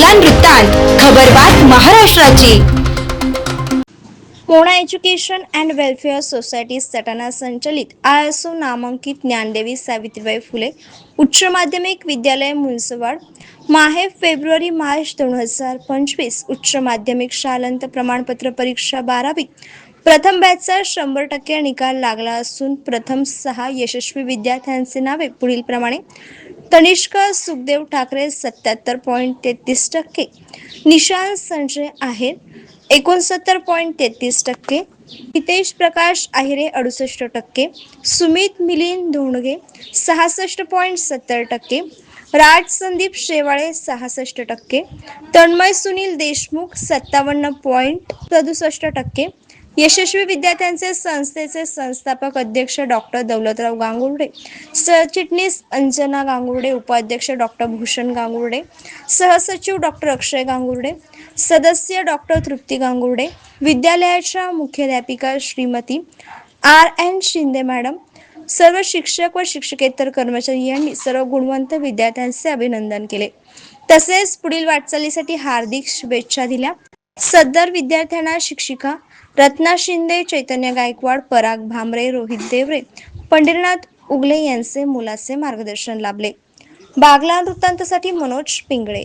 बागलान वृत्तांत खबरबात महाराष्ट्राची. कोणा education and welfare society Satana संचलित आय एस ओ नामांकित ज्ञानदेवी सावित्रीबाई फुले उच्च माध्यमिक विद्यालय मुनसवाड माहे फेब्रुवारी मार्च दोन हजार पंचवीस उच्च माध्यमिक शालांत प्रमाणपत्र परीक्षा बारावी. प्रथम बॅचचा शंभर टक्के निकाल लागला असून प्रथम सहा यशस्वी विद्यार्थ्यांचे नावे पुढीलप्रमाणे. तनिष्क सुखदेव ठाकरे सत्याहत्तर पॉईंट तेहतीस टक्के. निशांत संजय आहेर एकोणसत्तर पॉईंट तेहतीस टक्के. हितेश प्रकाश आहिरे अडुसष्ट टक्के. सुमित मिलिंद धोंडगे सहासष्ट पॉईंट सत्तर टक्के. राज संदीप शेवाळे सहासष्ट टक्के. तन्मय सुनील देशमुख सत्तावन्न पॉईंट सदुसष्ट टक्के. यशस्वी विद्यार्थ्यांचे संस्थेचे संस्थापक अध्यक्ष डॉक्टर दौलतराव गांगुर्डे सरचिटणीस अंजना गांगुर्डे उपाध्यक्ष डॉक्टर भूषण गांगुर्डे सहसचिव डॉक्टर अक्षय गांगुर्डे सदस्य डॉक्टर तृप्ती गांगुर्डे विद्यालयाच्या मुख्याध्यापिका Shrimati R N Shinde madam सर्व शिक्षक व शिक्षकेतर कर्मचारी यांनी सर्व गुणवंत विद्यार्थ्यांचे अभिनंदन केले. तसेच पुढील वाटचालीसाठी हार्दिक शुभेच्छा दिल्या. सदर विद्यार्थ्यांना शिक्षिका रत्ना शिंदे चैतन्य गायकवाड पराग भामरे रोहित देवरे पंढरीनाथ उगले यांचे मुलाचे मार्गदर्शन लाभले. बागला वृत्तांतासाठी मनोज पिंगळे.